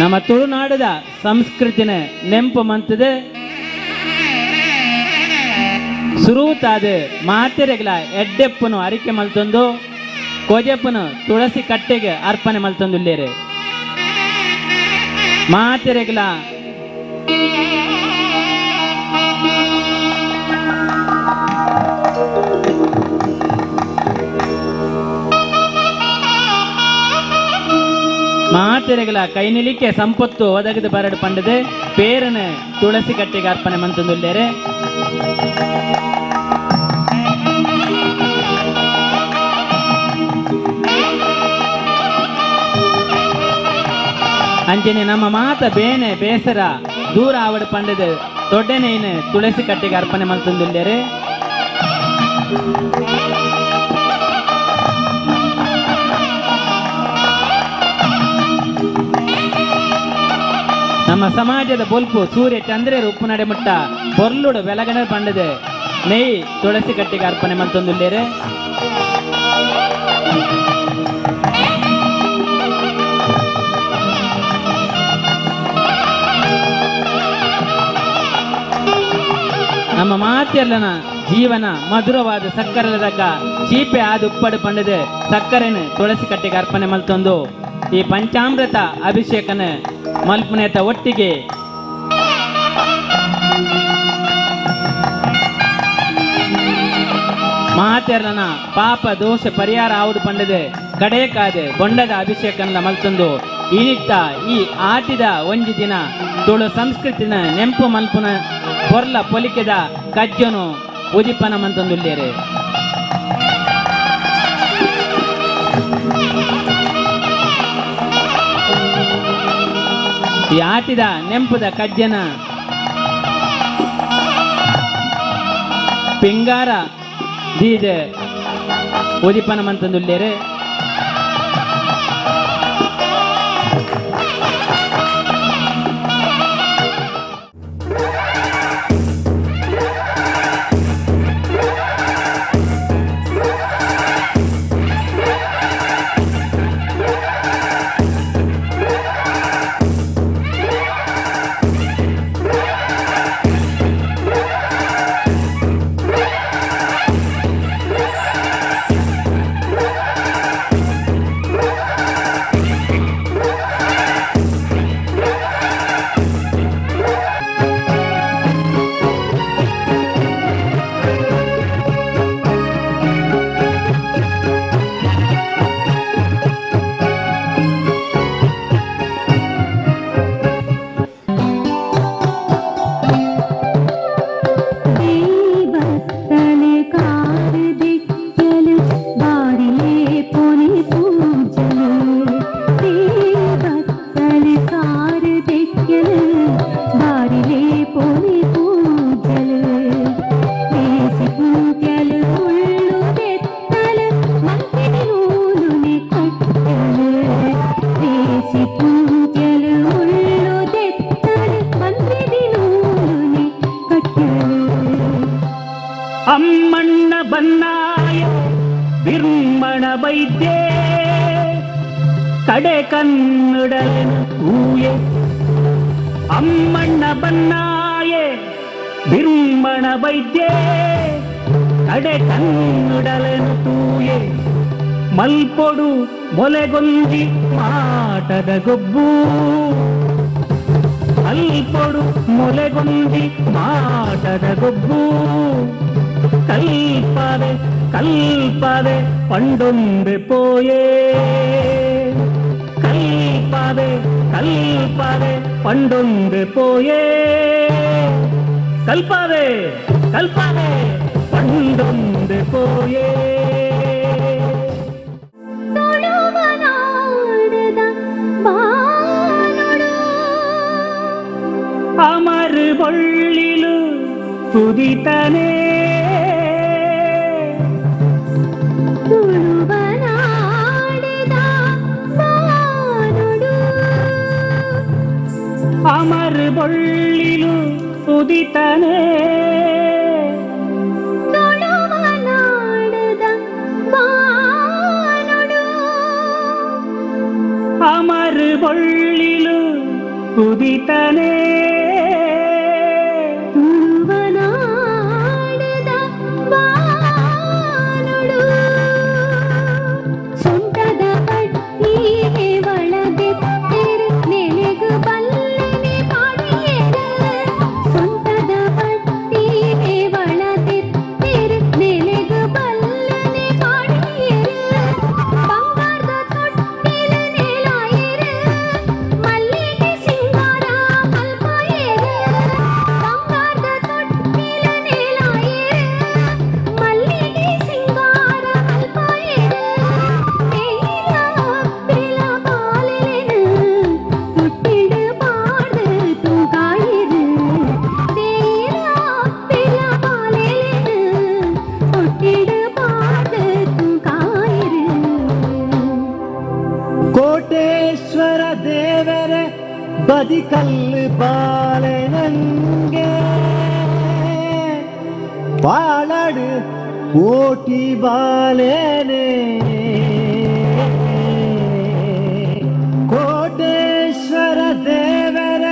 ನಮ್ಮ ತುಳುನಾಡದ ಸಂಸ್ಕೃತಿನ ನೆಂಪು ಮಂತದೆ ಸುರೂತಾದ ಮಾತೆರೆಗಳ ಎಡ್ಡೆಪ್ಪನು ಅರಿಕೆ ಮಲ್ತಂದು ಕೊಜೆಪ್ಪನು ತುಳಸಿ ಕಟ್ಟೆಗೆ ಅರ್ಪಣೆ ಮಲ್ತಂದು ಮಾತೆರೆಗಳ ಮಾತ್ರೆಗಳ ಕೈನಿಲಿಕ್ಕೆ ಸಂಪತ್ತು ಒದಗದು ಬರಡು ಪೇರನ ತುಳಸಿ ಕಟ್ಟಿಗೆ ಅರ್ಪಣೆ ಮಂತಂದುಲ್ಲೇರೆ ಅಂಜನಿ ನಮ್ಮ ಬೇಸರ ದೂರ ಪಂಡದೆ ದೊಡ್ಡನೇನೆ ತುಳಸಿ ಕಟ್ಟಿಗೆ ಅರ್ಪನೆ ಮಂತ್ ನಮ್ಮ ಸಮಾಜದ ಬೊಲ್ಪು ಸೂರ್ಯ ಚಂದ್ರ ಉಪ್ಪು ನಡೆಮುಟ್ಟ ಬೊರ್ಲುಡು ಬೆಲಗಣ ಪಂಡದೆ ನೈ ತುಳಸಿ ಕಟ್ಟಿಗೆ ಅರ್ಪಣೆ ಮತ್ತೊಂದು ನಮ್ಮ ಮಾತೆಲ್ಲನ ಜೀವನ ಮಧುರವಾದ ಸಕ್ಕರೆಲದಕ ಚೀಪೆ ಆದ ಉಪ್ಪಡು ಪಂಡದೆ ಸಕ್ಕರೆನ ತುಳಸಿ ಕಟ್ಟಿಗೆ ಅರ್ಪಣೆ ಮಲ್ತೊಂದು ಈ ಪಂಚಾಮೃತ ಅಭಿಷೇಕನ ಮಲ್ಪನೇತ ಒಟ್ಟಿಗೆ ಮಹಾತೆರನ ಪಾಪ ದೋಷ ಪರಿಹಾರ ಆವಡು ಪಂಡದೆ ಕಡೆ ಕಾದೆ ಬೊಂಡದ ಅಭಿಷೇಕನ ಮಲ್ತಂದು ಇನಿತ್ತ ಈ ಆಟಿದ ಒಂಜಿ ದಿನ ತುಳು ಸಂಸ್ಕೃತಿನ ನೆಂಪು ಮಲ್ಪುನ ಪೊರ್ಲ ಪೊಲಿಕೆದ ಕಜ್ಜನು ಉದಿಪನ ಮಂತಂದುಳ್ಳೇರೆ ಈ ಆಟಿದ ನೆಂಪುದ ಕಜ್ಜನ ಪಿಂಗಾರ ದೀಜೆ ಓದಿಪನ ಲೇರೆ கண்ணுடலின் ஊயே அம்மண்ண பண்ணாயே பிம்மண வைத்தியே ಕಡೆ ಕಣ್ಣುಡಲೆನು ತೂಯೆ ಮಲ್ಪೊಡು ಮೊಲೆಗೊಂಜಿ ಮಾಟದ ಗೊಬ್ಬು ಮಲ್ಪೊಡು ಮೊಲೆಗೊಂಜಿ ಮಾಟದ ಗೊಬ್ಬು ಕಲ್ಪದೆ ಕಲ್ಪದೆ ಪಂಡೊಂಬೆ ಪೋಯೇ കൽപ്പാതെ കൽപ്പാതെ പണ്ടൊന്ന് പോയേ കൽപ്പാതെ കൽപ്പാതെ പണ്ടൊന്ന് പോയേ അമർ പൊള്ളിലു പുതിതനേ പൊള്ളിലു അമർപൊള്ളിലു ഉദിതനേ പൊള്ളിലു ഉദിതനേ கல்லு பாலனங்க பாலடு ஓட்டி பாலேனே கோட்டேஸ்வர தேவர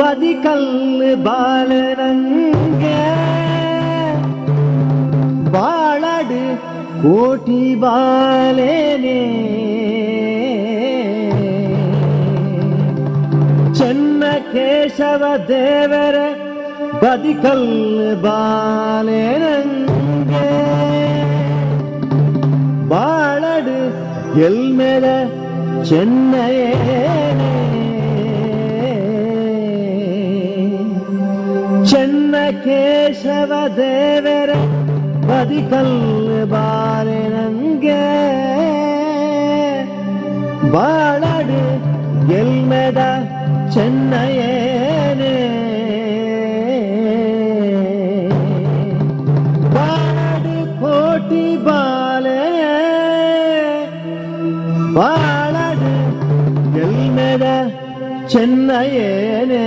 பதி கல்லு பாலனங்க பாலடு ஓட்டி பாலேனே ಕೇಶವ ದೇವರ ಬದಿಕಲ್ ಬಾಲೆ ನಂಗೆ ಬಾಳಡು ಎಲ್ಮೆಲ ಚೆನ್ನಯೇ ಚೆನ್ನ ಕೇಶವ ದೇವರ ಬದಿಕಲ್ ಬಾಲೆ ನಂಗೆ ಬಾಳಡು ಎಲ್ಮೆದ சென்னையேனே பாடு கோட்டி பாலே பாலடு சென்னையேனே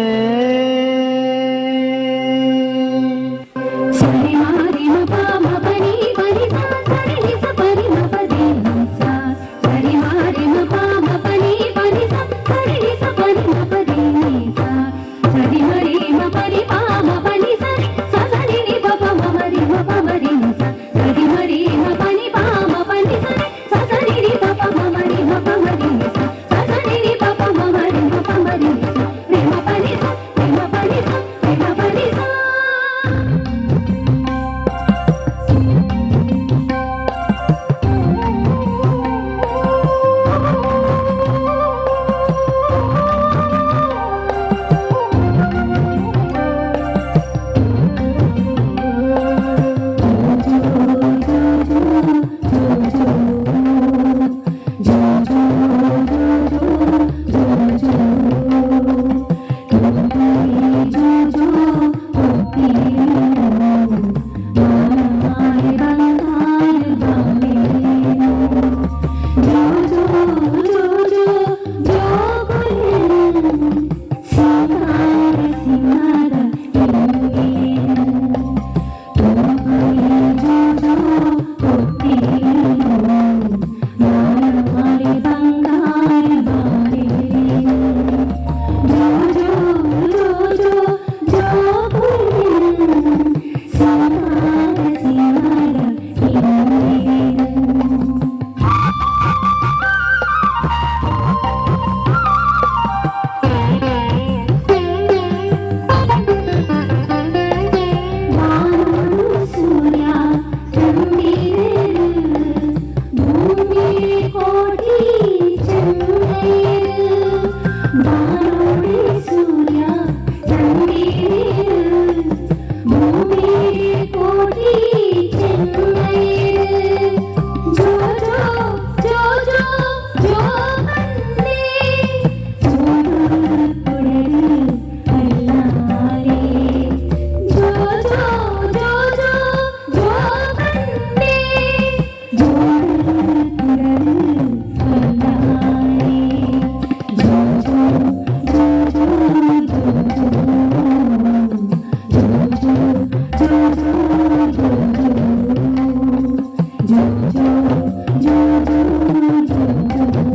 போற்றி Thank you.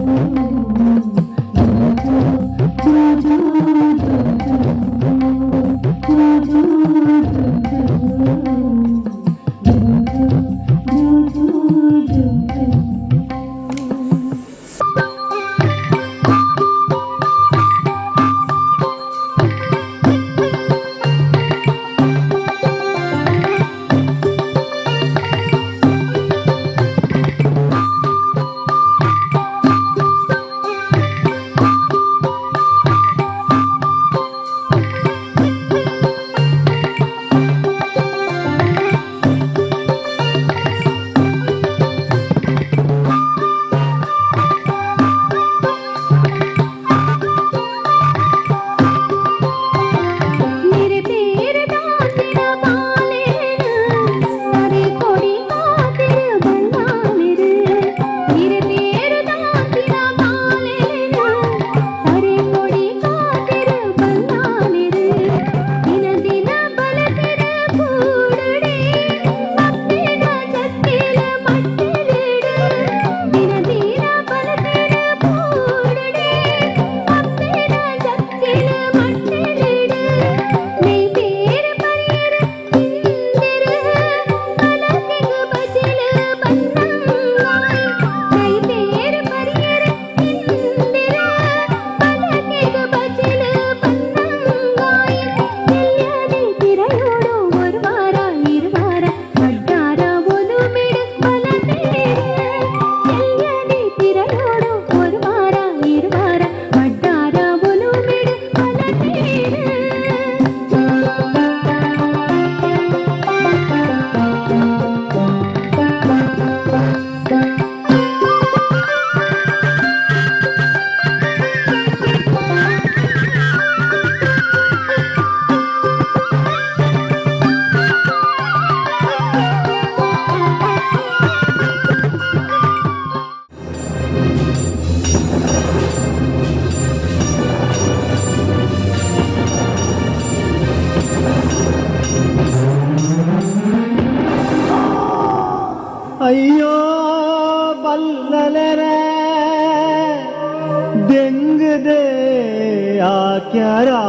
யாரா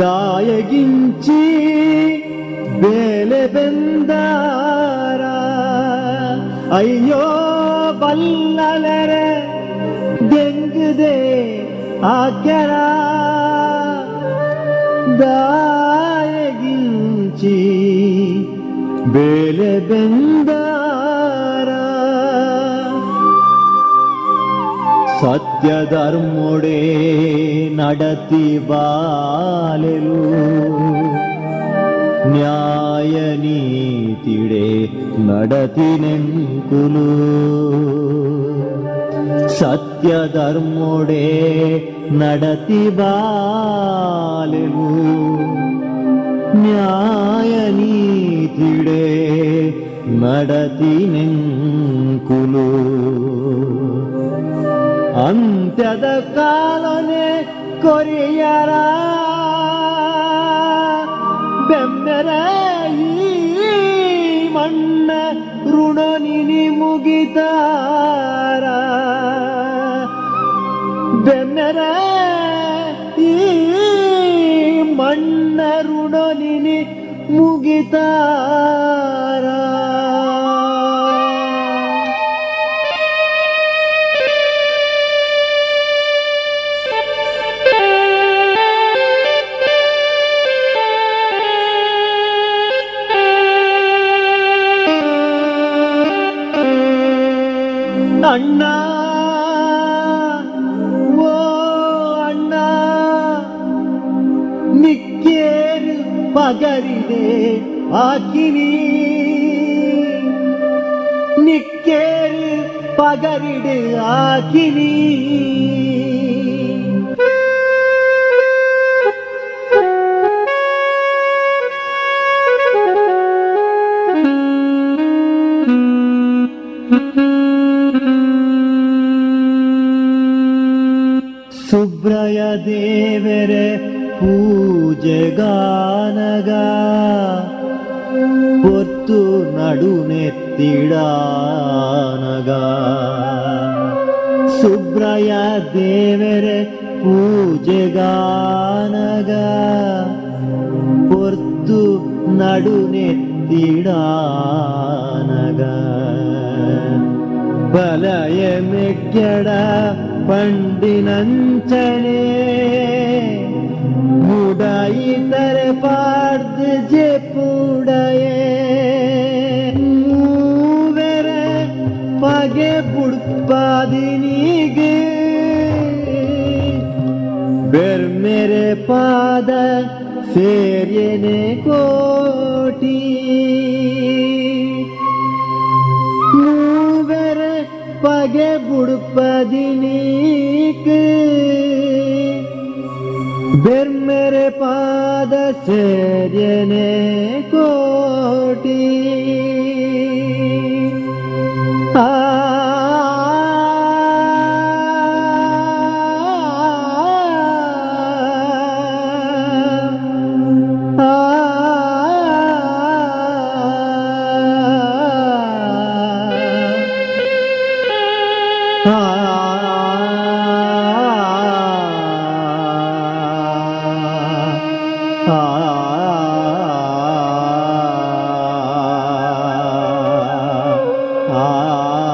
దాయగించి వేలబెందారా అయ్యో బల్లలర దెంగుదే ఆకరా దాయగించి వేలబెందారా സത്യധർമ്മുടേ നടത്തി ബാലു ന്യായനീതിയുടെ നടത്തിനെങ്കുലു സത്യധർമ്മുടേ നടത്തി ബാലു ന്യായനീതിയുടെ നടത്തിനെങ്കുലൂ ಅಂತ್ಯದ ಕಾಲನೆ ಕೊರಿಯರ ಬೆಮ್ಮೆರ ಈ ಮಣ್ಣ ಋಣನಿನಿ ಮುಗಿತಾರ ಬೆಮ್ಮೆರ ಈ ಮಣ್ಣ ನಿನಿ ಮುಗಿತಾರ வாக்கினி நிக்கேறு பகரிடு ஆக்கினி ಸುಬ್ರಯ ದೇವರ ಪೂಜಗಾನಗ പൊത്തു നടുനെത്തിടാനക ಸುಬ್ರಯ ದೇವರೆ ಪೂಜೆಗಾನಗ ನಡು ನಡುನೆತ್ತಿಡಾನಗ ಬಲಯ ಮೆಕ್ಕಡ ಪಂಡಿನಂಚನೆ கைத்தரை பார்த்து ஜெப்புடையே மூவர பகை புடுப்பாது நீகு வெர் மேரே பாத சேரியனே கோட்டி மூவர பகை புடுப்பது நீக்கு मेरे पाद से जने कोटी Ah.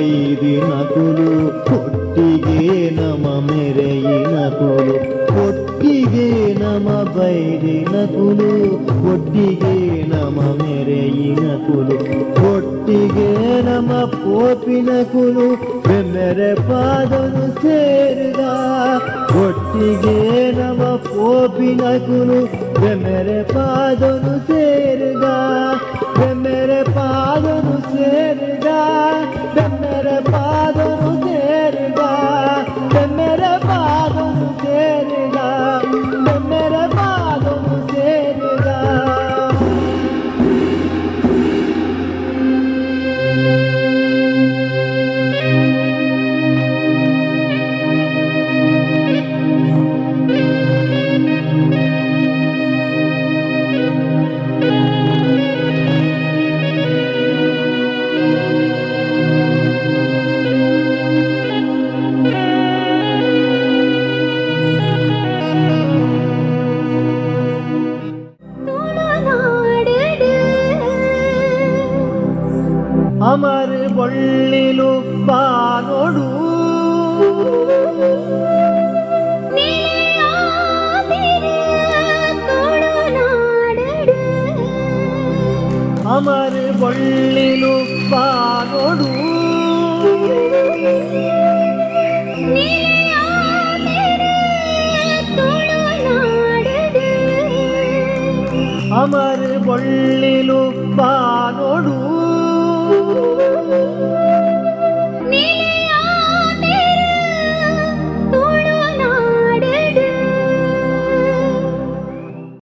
ಒಟ್ಟಿಗೇನಕುಲು ಒಟ್ಟಿಗೆ ನಮ ಮೆರೆಯಿನಕುಲು ಒಟ್ಟಿಗೆ ನಮ ಬೈರಿನಕುಲು ಒಟ್ಟಿಗೆ ನಮ ಮೆರೆಯಿನಕುಲು ಒಟ್ಟಿಗೆ ನಮ ಪೋಪಿನಕುಲು ಬೆಮ್ಮೆರೆ ಪಾದನು ಸೇರಿದ ಒಟ್ಟಿಗೆ ನಮ ಪೋಪಿನಕುಲು ಬೆಮ್ಮೆರೆ ಪಾದನು ಸೇರಿದ मेरे पाद से मेरे पाद ಅಮರು ಒಳ್ಳಿಲು ಪಾಗೊಡು ಅಮರು ಒಳ್ಳಿಲು ಪಾ